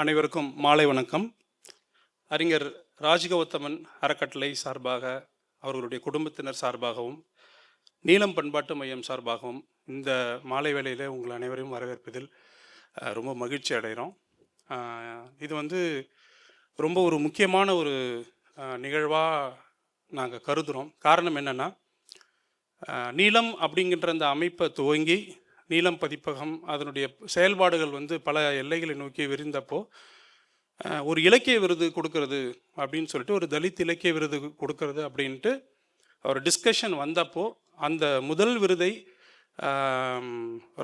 அனைவருக்கும் மாலை வணக்கம். அறிஞர் ராஜகௌதமன் அறக்கட்டளை சார்பாக அவர்களுடைய குடும்பத்தினர் சார்பாகவும் நீளம் பண்பாட்டு மையம் சார்பாகவும் இந்த மாலை வேளையில் உங்கள் அனைவரையும் வரவேற்பதில் ரொம்ப மகிழ்ச்சி அடைகிறோம். இது வந்து ரொம்ப ஒரு முக்கியமான ஒரு நிகழ்வாக நாங்கள் கருதுகிறோம் காரணம் என்னென்னா நீலம் அப்படிங்கிற அந்த அமைப்பை துவங்கி நீலம் பதிப்பகம் அதனுடைய செயல்பாடுகள் வந்து பல எல்லைகளை நோக்கி விரிந்தப்போ ஒரு இலக்கிய விருது கொடுக்கறது அப்படின்னு சொல்லிட்டு ஒரு தலித் இலக்கிய விருது கொடுக்கறது அப்படின்ட்டு ஒரு டிஸ்கஷன் வந்தப்போ அந்த முதல் விருதை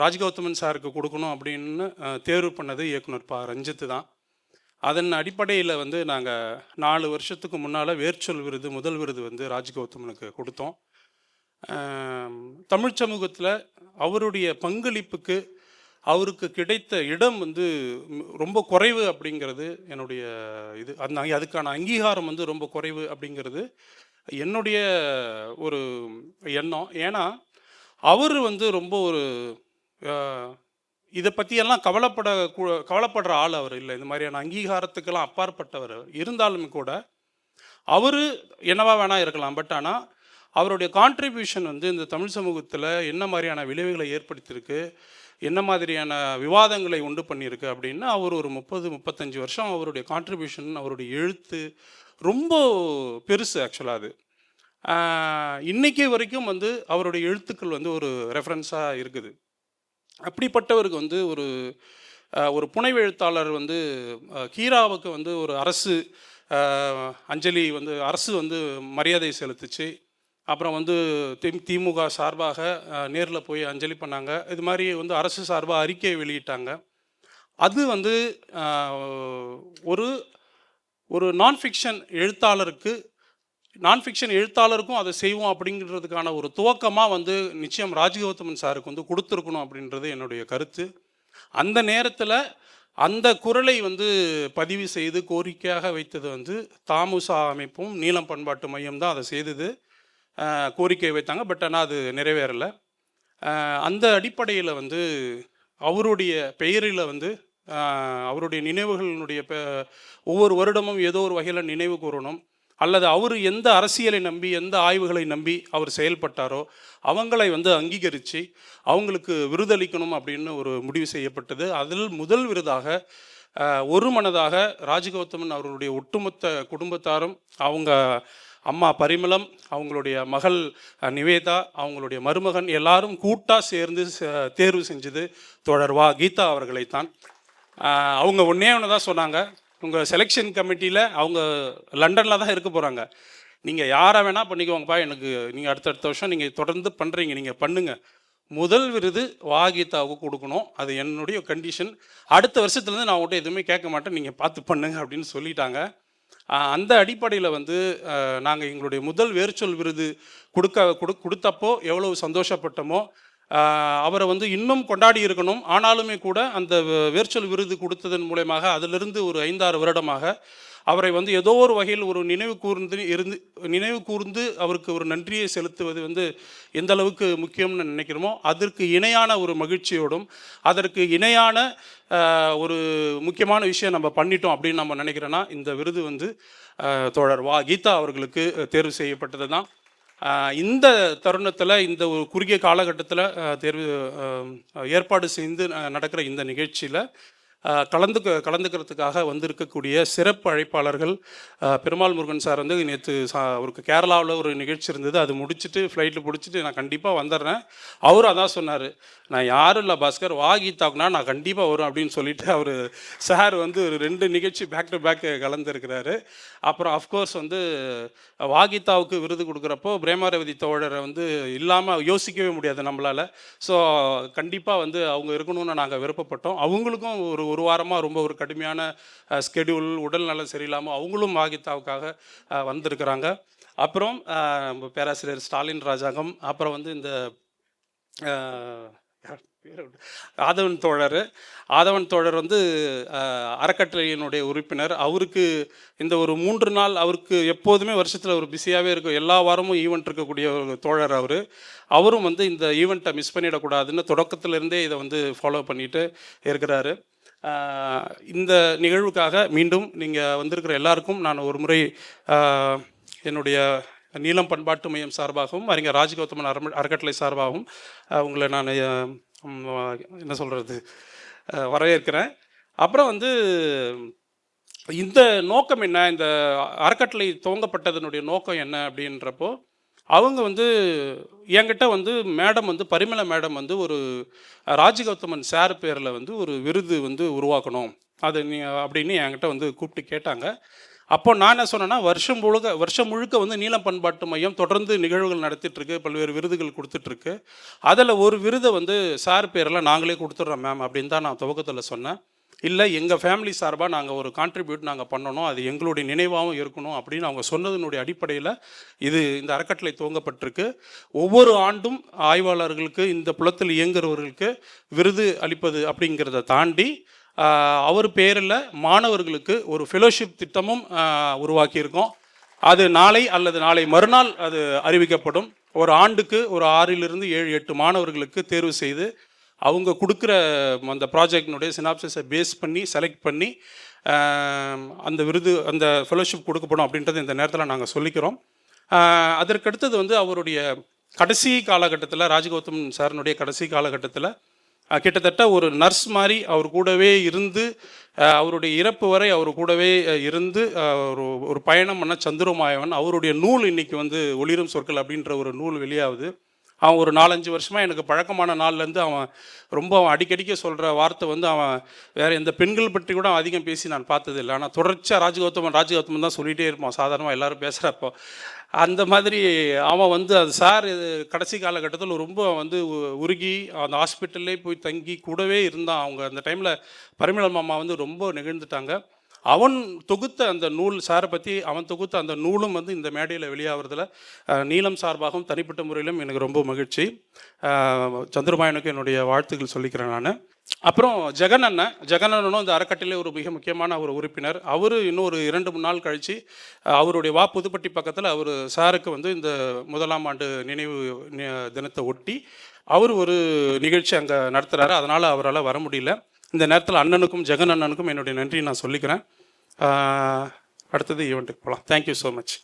ராஜ்கௌதமன் சாருக்கு கொடுக்கணும் அப்படின்னு தேர்வு பண்ணது இயக்குனர் பா. ரஞ்சித்து தான். அதன் அடிப்படையில் வந்து நாங்கள் நாலு வருஷத்துக்கு முன்னால் வேர்ச்சொல் விருது முதல் விருது வந்து ராஜ்கௌதமனுக்கு கொடுத்தோம். தமிழ் சமூகத்தில் அவருடைய பங்களிப்புக்கு அவருக்கு கிடைத்த இடம் வந்து ரொம்ப குறைவு அப்படிங்கிறது என்னுடைய இது. அந்த அதுக்கான அங்கீகாரம் வந்து ரொம்ப குறைவு அப்படிங்கிறது என்னுடைய ஒரு எண்ணம். ஏன்னா அவர் வந்து ரொம்ப ஒரு இதை பற்றியெல்லாம் கவலைப்பட கவலைப்படுற ஆள் அவர் இல்லை. இந்த மாதிரியான அங்கீகாரத்துக்கெல்லாம் அப்பாற்பட்டவர். இருந்தாலும் கூட அவர் என்னவா வேணா இருக்கலாம். பட் ஆனால் அவருடைய கான்ட்ரிபியூஷன் வந்து இந்த தமிழ் சமூகத்தில் என்ன மாதிரியான விளைவுகளை ஏற்படுத்தியிருக்கு? என்ன மாதிரியான விவாதங்களை உண்டு பண்ணியிருக்கு அப்படின்னா அவர் ஒரு முப்பது முப்பத்தஞ்சு வருஷம் அவருடைய கான்ட்ரிபியூஷன் அவருடைய எழுத்து ரொம்ப பெருசு ஆக்சுவலாக அது. இன்றைக்கி இன்னைக்கு வரைக்கும் வந்து அவருடைய எழுத்துக்கள் வந்து ஒரு ரெஃபரன்ஸாக இருக்குது. அப்படிப்பட்டவருக்கு வந்து ஒரு ஒரு புனைவு எழுத்தாளர் வந்து கீராவுக்கு வந்து ஒரு அரசு அஞ்சலி வந்து அரசு வந்து மரியாதை செலுத்துச்சு. அப்புறம் வந்து தி திமுக சார்பாக நேரில் போய் அஞ்சலி பண்ணாங்க. இது மாதிரி வந்து அரசு சார்பாக அறிக்கை வெளியிட்டாங்க. அது வந்து ஒரு ஒரு நான் ஃபிக்ஷன் எழுத்தாளருக்கு நான் ஃபிக்ஷன் எழுத்தாளருக்கும் அதை செய்வோம் அப்படிங்கிறதுக்கான ஒரு துவக்கமாக வந்து நிச்சயம் ராஜ்கௌதமன் சாருக்கு வந்து கொடுத்துருக்கணும் அப்படின்றது என்னுடைய கருத்து. அந்த நேரத்தில் அந்த குரலை வந்து பதிவு செய்து கோரிக்கையாக வைத்தது வந்து தாமுசா அமைப்பும் நீலம் பண்பாட்டு மையம் தான் அதை செய்தது. கோரிக்கை வைத்தாங்க பட் ஆனால் அது நிறைவேறலை. அந்த அடிப்படையில் வந்து அவருடைய பெயரில் வந்து அவருடைய நினைவுகளினுடைய பெ- ஒவ்வொரு வருடமும் ஏதோ ஒரு வகையில் நினைவு கூறணும். அல்லது அவர் எந்த அரசியலை நம்பி எந்த ஆய்வுகளை நம்பி அவர் செயல்பட்டாரோ அவங்களை வந்து அங்கீகரித்து அவங்களுக்கு விருதளிக்கணும் அப்படின்னு ஒரு முடிவு செய்யப்பட்டது. அதில் முதல் விருதாக ஒரு மனதாக ராஜகௌதமன் அவர்களுடைய ஒட்டுமொத்த குடும்பத்தாரும் அவங்க அம்மா பரிமளம் அவங்களுடைய மகள் நிவேதா அவங்களுடைய மருமகன் எல்லாரும் கூட்டாக சேர்ந்து தேர்வு செஞ்சது தொடர்வா வா கீதா அவர்களைத்தான். அவங்க ஒன்றே ஒன்று தான் சொன்னாங்க. உங்கள் செலெக்ஷன் கமிட்டியில் அவங்க லண்டனில் தான் இருக்க போகிறாங்க நீங்கள் யாரை வேணால் பண்ணிக்கோங்கப்பா எனக்கு நீங்கள் அடுத்தடுத்த வருஷம் நீங்கள் தொடர்ந்து பண்ணுறீங்க நீங்கள் பண்ணுங்கள் முதல் விருது வாகீதாவுக்கு கொடுக்கணும். அது என்னுடைய கண்டிஷன் அடுத்த வருஷத்துலேருந்து நான் உங்கள்கிட்ட எதுவுமே கேட்க மாட்டேன். நீங்கள் பார்த்து பண்ணுங்க அப்படின்னு சொல்லிட்டாங்க. அந்த அடிப்படையில் வந்து நாங்கள் எங்களுடைய முதல் வேர்ச்சொல் விருது கொடுக்க கொடு கொடுத்தப்போ எவ்வளவு சந்தோஷப்பட்டோமோ அவரை வந்து இன்னும் கொண்டாடி இருக்கணும். ஆனாலுமே கூட அந்த வேர்ச்சொல் விருது கொடுத்ததன் மூலயமாக அதிலிருந்து ஒரு ஐந்தாறு வருடமாக அவரை வந்து ஏதோ ஒரு வகையில் ஒரு நினைவு கூர்ந்து இருந்து நினைவு கூர்ந்து அவருக்கு ஒரு நன்றியை செலுத்துவது வந்து எந்த அளவுக்கு முக்கியம்னு நினைக்கிறோமோ அதற்கு இணையான ஒரு மகிழ்ச்சியோடும் அதற்கு இணையான ஒரு முக்கியமான விஷயம் நம்ம பண்ணிட்டோம் அப்படின்னு நம்ம நினைக்கிறோன்னா இந்த விருது வந்து தோழர் வா கீதா அவர்களுக்கு தேர்வு செய்யப்பட்டது தான் இந்த தருணத்தில் இந்த ஒரு குறுகிய காலகட்டத்தில் தேர்வு ஏற்பாடு செய்து நடக்கிற இந்த நிகழ்ச்சியில் கலந்துக்க கலந்துக்கிறதுக்காக வந்திருக்கக்கூடிய சிறப்பு அழைப்பாளர்கள் பெருமாள் முருகன் சார் வந்து நேற்று சா அவருக்கு கேரளாவில் ஒரு நிகழ்ச்சி இருந்தது. அது முடிச்சுட்டு ஃப்ளைட்டில் பிடிச்சிட்டு நான் கண்டிப்பாக வந்துடுறேன் அவரும் அதான் சொன்னார். நான் யாரும் இல்லை பாஸ்கர் வா கீதாக்குனா நான் கண்டிப்பாக வரும் அப்படின்னு சொல்லிட்டு அவர் சார் வந்து ஒரு ரெண்டு நிகழ்ச்சி பேக் டு பேக் கலந்துருக்கிறாரு. அப்புறம் அஃப்கோர்ஸ் வந்து வாகிதாவுக்கு விருது கொடுக்குறப்போ பிரேமாரவதி தோழரை வந்து இல்லாமல் யோசிக்கவே முடியாது நம்மளால். ஸோ கண்டிப்பாக வந்து அவங்க இருக்கணும்னு நாங்கள் விருப்பப்பட்டோம். அவங்களுக்கும் ஒரு ஒரு வாரமாக ரொம்ப ஒரு கடுமையான ஸ்கெடியூல் உடல் நலம் சரியில்லாமல் அவங்களும் வாகிதாவுக்காக வந்திருக்கிறாங்க. அப்புறம் நம்ம பேராசிரியர் ஸ்டாலின் ராஜாங்கம் அப்புறம் வந்து இந்த ஆதவன் தோழர். ஆதவன் தோழர் வந்து அறக்கட்டளையினுடைய உறுப்பினர். அவருக்கு இந்த ஒரு மூன்று நாள் அவருக்கு எப்போதுமே வருஷத்தில் ஒரு பிஸியாகவே இருக்கும். எல்லா வாரமும் ஈவெண்ட் இருக்கக்கூடிய ஒரு தோழர் அவர். அவரும் வந்து இந்த ஈவெண்ட்டை மிஸ் பண்ணிடக்கூடாதுன்னு தொடக்கத்திலேருந்தே இதை வந்து ஃபாலோ பண்ணிட்டு இருக்கிறாரு. இந்த நிகழ்வுக்காக மீண்டும் நீங்கள் வந்திருக்கிற எல்லாருக்கும் நான் ஒரு முறை என்னுடைய நீளம் பண்பாட்டு மையம் சார்பாகவும் அறிஞர் ராஜகௌதமன் அற அறக்கட்டளை சார்பாகவும் உங்களை நான் என்ன சொல்கிறது வரவேற்கிறேன். அப்புறம் வந்து இந்த நோக்கம் என்ன? இந்த அறக்கட்டளை துவங்கப்பட்டதனுடைய நோக்கம் என்ன அப்படின்றப்போ அவங்க வந்து என்கிட்ட வந்து மேடம் வந்து பரிமள மேடம் வந்து ஒரு ராஜகௌதமன் சார் பேரில் வந்து ஒரு விருது வந்து உருவாக்கணும். அது நீ அப்படின்னு என்கிட்ட வந்து கூப்பிட்டு கேட்டாங்க. அப்போ நான் என்ன சொன்னேன்னா வருஷம் முழுக்க வருஷம் முழுக்க வந்து நீளம் பண்பாட்டு மையம் தொடர்ந்து நிகழ்வுகள் நடத்திட்டுருக்கு பல்வேறு விருதுகள் கொடுத்துட்ருக்கு அதில் ஒரு விருதை வந்து சார் பேரில் நாங்களே கொடுத்துட்றோம் மேம் அப்படின்னு தான் நான் துவக்கத்தில் சொன்னேன். இல்லை எங்கள் ஃபேமிலி சார்பாக நாங்கள் ஒரு கான்ட்ரிபியூட் நாங்கள் பண்ணணும் அது எங்களுடைய நினைவாகவும் இருக்கணும் அப்படின்னு அவங்க சொன்னதனுடைய அடிப்படையில் இது இந்த அறக்கட்டளை துவங்கப்பட்டிருக்கு. ஒவ்வொரு ஆண்டும் ஆய்வாளர்களுக்கு இந்த புலத்தில் இயங்குறவர்களுக்கு விருது அளிப்பது அப்படிங்கிறத தாண்டி அவர் பேரில் மாணவர்களுக்கு ஒரு ஃபெலோஷிப் திட்டமும் உருவாக்கியிருக்கோம். அது நாளை அல்லது நாளை மறுநாள் அது அறிவிக்கப்படும். ஒரு ஆண்டுக்கு ஒரு ஆறிலிருந்து ஏழு எட்டு மாணவர்களுக்கு தேர்வு செய்து அவங்க கொடுக்குற அந்த ப்ராஜெக்டினுடைய சினாப்சிஸை பேஸ் பண்ணி செலக்ட் பண்ணி அந்த விருது அந்த ஃபெலோஷிப் கொடுக்கப்படும் அப்படின்றத இந்த நேரத்தில் நாங்கள் சொல்லிக்கிறோம். அதற்கடுத்தது வந்து அவருடைய கடைசி காலகட்டத்தில் ராஜகௌதம் சாருனுடைய கடைசி காலகட்டத்தில் கிட்டத்தட்ட ஒரு நர்ஸ் மாதிரி அவர் கூடவே இருந்து அவருடைய இறப்பு வரை அவர் கூடவே இருந்து ஒரு ஒரு பயணம் பண்ண சந்திரமாயவன் அவருடைய நூல் இன்றைக்கி வந்து ஒளிரும் சொற்கள் அப்படின்ற ஒரு நூல் வெளியாகுது. அவன் ஒரு நாலஞ்சு வருஷமாக எனக்கு பழக்கமான நாள்லேருந்து அவன் ரொம்ப அவன் அடிக்கடிக்க சொல்கிற வார்த்தை வந்து அவன் வேறு எந்த பெண்கள் பற்றி கூட அவன் அதிகம் பேசி நான் பார்த்ததில்லை. ஆனால் தொடர்ச்சியாக ராஜகௌதமன் ராஜகௌதமன் தான் சொல்லிகிட்டே இருப்பான். சாதாரணமாக எல்லோரும் பேசுகிறப்போ அந்த மாதிரி அவன் வந்து அது சார் இது கடைசி காலகட்டத்தில் ரொம்ப வந்து உ- உருகி அந்த ஹாஸ்பிட்டல்லே போய் தங்கி கூடவே இருந்தான். அவங்க அந்த டைமில் பரிமள மாமா வந்து ரொம்ப நெகிழ்ந்துட்டாங்க. அவன் தொகுத்த அந்த நூல் சாரை பற்றி அவன் தொகுத்த அந்த நூலும் வந்து இந்த மேடையில் வெளியாகிறதுல நீளம் சார்பாகவும் தனிப்பட்ட முறையிலும் எனக்கு ரொம்ப மகிழ்ச்சி. சந்திரபாயனுக்கு என்னுடைய வாழ்த்துக்கள் சொல்லிக்கிறேன் நான். அப்புறம் ஜெகன் அண்ணன் ஜெகன் அண்ணனும் இந்த அறக்கட்டளை ஒரு மிக முக்கியமான ஒரு உறுப்பினர். அவர் இன்னும் ஒரு இரண்டு மூணு நாள் கழித்து அவருடைய வா புதுப்பட்டி பக்கத்தில் அவர் சாருக்கு வந்து இந்த முதலாம் ஆண்டு நினைவு தினத்தை ஒட்டி அவர் ஒரு நிகழ்ச்சி அங்கே நடத்துகிறாரு அதனால் அவரால் வர முடியல. இந்த நேரத்தில் அண்ணனுக்கும் ஜெகன் அண்ணனுக்கும் என்னுடைய நன்றி நான் சொல்லிக்கிறேன். அடுத்தது ஈவெண்ட்டுக்கு போகலாம். Thank you so much